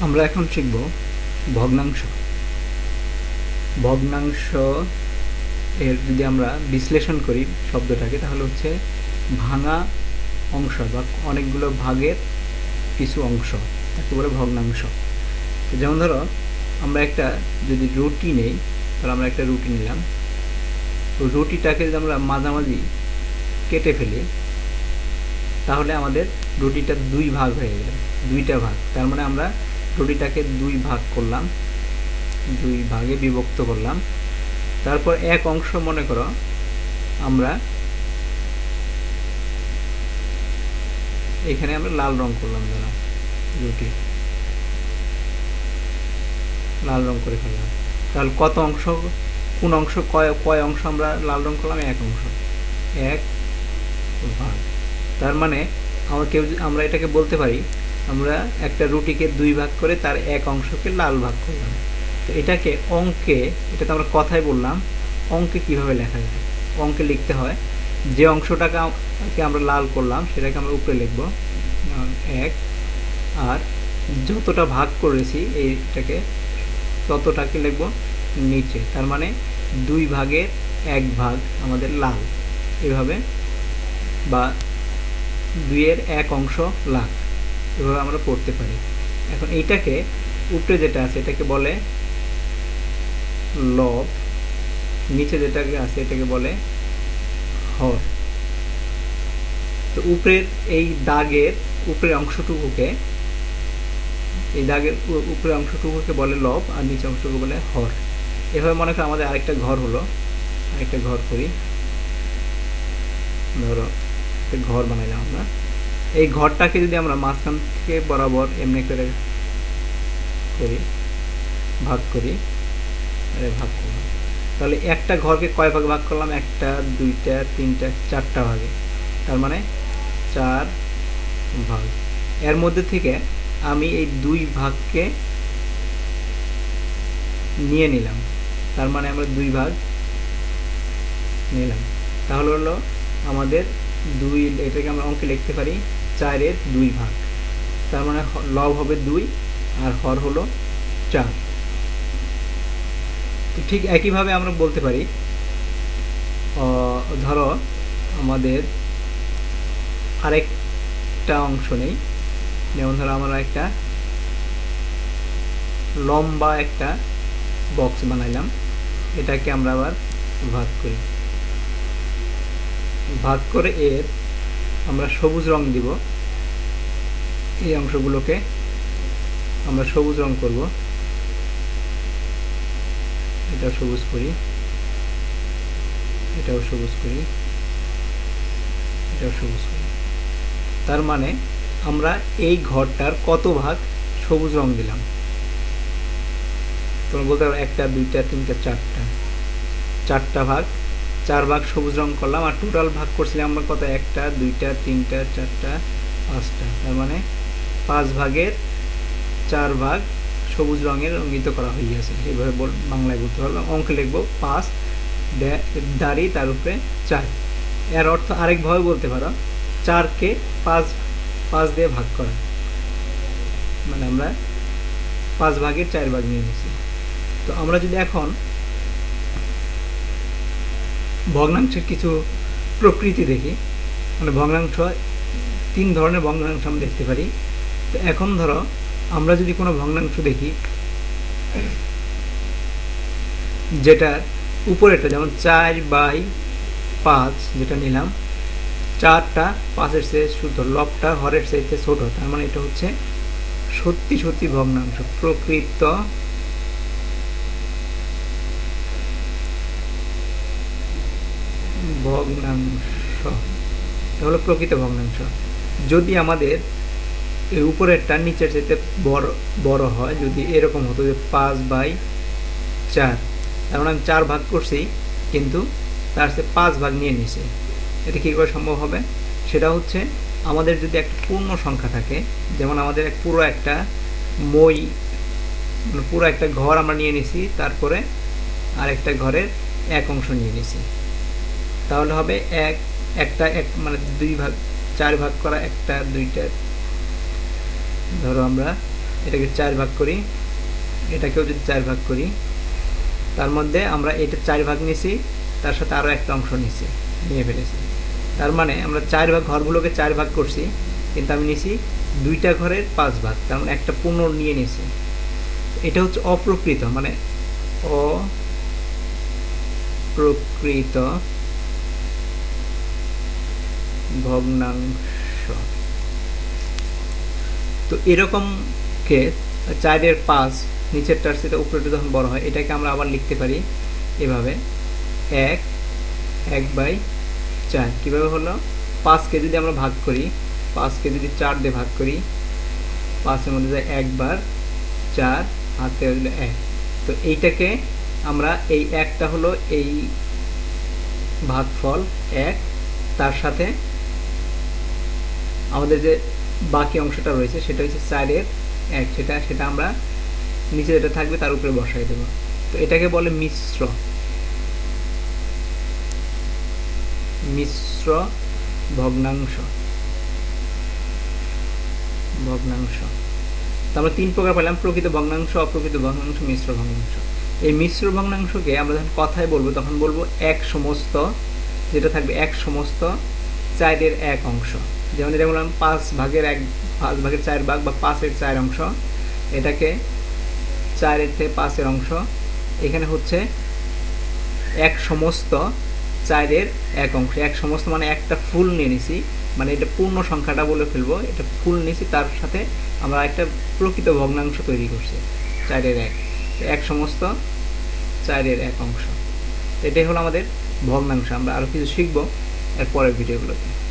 আমরা এখন শিখব ভগ্নাংশ। ভগ্নাংশ এর যদি আমরা বিশ্লেষণ করি শব্দটাকে, তাহলে হচ্ছে ভাঙা অংশ বা অনেকগুলো ভাগের কিছু অংশ, তাকে বলে ভগ্নাংশ। যেমন ধরো, আমরা একটা যদি রুটি নেই, তাহলে আমরা একটা রুটি নিলাম। তো রুটিটাকে যদি আমরা মাঝামাঝি কেটে ফেলি, তাহলে আমাদের রুটিটা দুই ভাগ হয়ে গেল, দুইটা ভাগ। তার মানে আমরা রুটিটাকে দুই ভাগ করলাম, দুই ভাগে বিভক্ত করলাম। তারপর এক অংশ মনে করো, আমরা এখানে আমরা লাল রং করলাম ধরো রুটি লাল রং করে ফেললাম। তাহলে কত অংশ? কোন অংশ? কয় কয় অংশ আমরা লাল রং করলাম? এক অংশ। এক ভাগ। তার মানে আমরা কেউ আমরা এটাকে বলতে পারি আমরা একটা রুটিকে দুই ভাগ করে তার এক অংশকে লাল ভাগ করলাম। তো এটাকে অঙ্কে এটা তো আমরা কথাই বললাম, অঙ্কে কীভাবে লেখা যায়? অঙ্কে লিখতে হয়, যে অংশটাকে আমরা লাল করলাম, সেটাকে আমরা উপরে লিখব এক, আর যতটা ভাগ করেছি এইটাকে ততটাকে লিখব নিচে। তার মানে দুই ভাগের এক ভাগ আমাদের লাল। এভাবে বা দুইয়ের এক অংশ লাখ এভাবে আমরা পড়তে পারি। এখন এইটাকে উপরে যেটা আছে, এটাকে বলে লব। নিচে যেটাকে আছে, এটাকে বলে হর। তো উপরের এই দাগের উপরের অংশটুকুকে, এই দাগের উপরের অংশটুকুকে বলে লব আর নিচে অংশটুকু বলে হর। এভাবে মনে করো আমাদের আরেকটা ঘর হলো। আরেকটা ঘর করি। ধরো, একটা ঘর বানাইলাম আমরা। এই ঘরটাকে যদি আমরা মাঝখান থেকে বরাবর এমনি করে করি, ভাগ করি ভাগ করলাম। তাহলে একটা ঘরকে কয় ভাগে ভাগ করলাম? একটা, দুইটা, তিনটা, চারটা ভাগে। তার মানে চার ভাগ। এর মধ্যে থেকে আমি এই দুই ভাগকে নিয়ে নিলাম। তার মানে আমরা দুই ভাগ নিলাম। তাহলে হলো আমাদের দুই, এটাকে আমরা অঙ্কে লিখতে পারি চারের দুই ভাগ। তার মানে লব হবে দুই আর হর হলো চার। তো ঠিক একইভাবে আমরা বলতে পারি ধরো আমাদের আরেকটা অংশ নেই। যেমন ধরো আমরা একটা লম্বা একটা বক্স বানাইলাম। এটাকে আমরা আবার ভাগ করি। ভাগ করে এর আমরা সবুজ রং দিব। এই অংশগুলোকে আমরা সবুজ রং করব। এটাও সবুজ করি। এটাও সবুজ করি। এটাও সবুজ করি। তার মানে আমরা এই ঘরটার কত ভাগ সবুজ রং দিলাম? তোমরা বলতে পারো একটা, দুইটা, তিনটা, চারটা। চারটা ভাগ চার ভাগ সবুজ রং করলাম আর টোটাল ভাগ করছিলাম আমরা কত? একটা, দুইটা, তিনটা, চারটা, পাঁচটা। তার মানে পাঁচ ভাগের চার ভাগ সবুজ রঙের রঙ্গিত করা হইয়াছে এইভাবে বল বাংলায় বলতে পারব অঙ্কে লিখব, পাঁচ দাড়ি, তার উপরে চার। এর অর্থ আরেকভাবে বলতে পারো। চারকে পাঁচ পাঁচ দিয়ে ভাগ করা। মানে আমরা পাঁচ ভাগের চার ভাগ নিয়ে নিয়েছি তো আমরা যদি এখন ভগ্নাংশের কিছু প্রকৃতি দেখি। মানে ভগ্নাংশ, তিন ধরনের ভগ্নাংশ আমরা দেখতে পারি। তো এখন ধরো, আমরা যদি কোনো ভগ্নাংশ দেখি, যেটা উপরেটা যেমন চার বাই পাঁচ যেটা নিলাম, চারটা পাঁচের চেয়ে শুদ্ধ লবটা হরের চাইতে ছোট, তার মানে এটা হচ্ছে সত্যি সত্যি ভগ্নাংশ, প্রকৃত ভগ্নাংশ। হলো প্রকৃত ভগ্নাংশ। যদি আমাদের এই উপরেরটা নিচের চাইতে বড় বড় হয়, যদি এরকম হতো যে পাঁচ বাই চার, তার মানে আমি চার ভাগ করছি, কিন্তু তার সাথে পাঁচ ভাগ নিয়ে নিছে। এটা কী করে সম্ভব হবে? সেটা হচ্ছে আমাদের যদি একটা পূর্ণ সংখ্যা থাকে, যেমন আমাদের পুরো একটা মই পুরো একটা ঘর আমরা নিয়ে নিছি, তারপরে আর একটা ঘরের এক অংশ নিয়ে নিছি। তাহলে হবে এক, একটা এক মানে দুই ভাগ, চার ভাগ করা একটা, দুইটা। ধরো আমরা এটাকে চার ভাগ করি, এটাকেও যদি চার ভাগ করি, তার মধ্যে আমরা এটা চার ভাগ নিছি, তার সাথে আরও একটা অংশ নিছি, নিয়ে ফেলেছি। তার মানে আমরা চার ভাগ ঘরগুলোকে চার ভাগ করছি, কিন্তু আমি নিছি দুইটা ঘরের পাঁচ ভাগ, তার মানে একটা পুনর নিয়ে নিছি। এটা হচ্ছে অপ্রকৃত মানে অপ্রকৃত ভগ্নাংশ তো এরকমকে চারের পাঁচ, নিচেরটার সাথে উপরেটা যখন বড় হয়, এটাকে আমরা আবার লিখতে পারি এভাবে। এক এক বাই চার। কীভাবে হলো? পাঁচকে যদি আমরা ভাগ করি, পাঁচকে যদি চার দিয়ে ভাগ করি, পাঁচের মধ্যে যায় একবার চার হাতে হলো এক। তো এইটাকে আমরা এই একটা হলো এই ভাগফল এক, তার সাথে আমাদের যে বাকি অংশটা রয়েছে, সেটা হচ্ছে চারের এক, সেটা সেটা আমরা নিচে যেটা থাকবে তার উপরে বসাই দেব। তো এটাকে বলে মিশ্র। মিশ্র ভগ্নাংশ। ভগ্নাংশ। তো আমরা তিন প্রকার পেলাম, প্রকৃত ভগ্নাংশ, অপ্রকৃত ভগ্নাংশ, মিশ্র ভগ্নাংশ। এই মিশ্র ভগ্নাংশকে আমরা যখন কথায় বলব, তখন বলব এক সমস্ত, যেটা থাকবে এক সমস্ত চারের এক অংশ। যেমন এটা বললাম, পাঁচ ভাগের এক, পাঁচ ভাগের চার ভাগ বা পাঁচের চার অংশ। এটাকে চারের থেকে পাঁচের অংশ। এখানে হচ্ছে এক সমস্ত চারের এক অংশ। এক সমস্ত মানে একটা ফুল নিয়ে নিছি। মানে এটা পূর্ণ সংখ্যাটা বলে ফেলব। এটা ফুল নিছি তার সাথে আমরা একটা প্রকৃত ভগ্নাংশ তৈরি করছি, চারের এক। এক সমস্ত চারের এক অংশ। এটাই হলো আমাদের ভগ্নাংশ। আমরা আরও কিছু শিখব এর পরের ভিডিওগুলোতে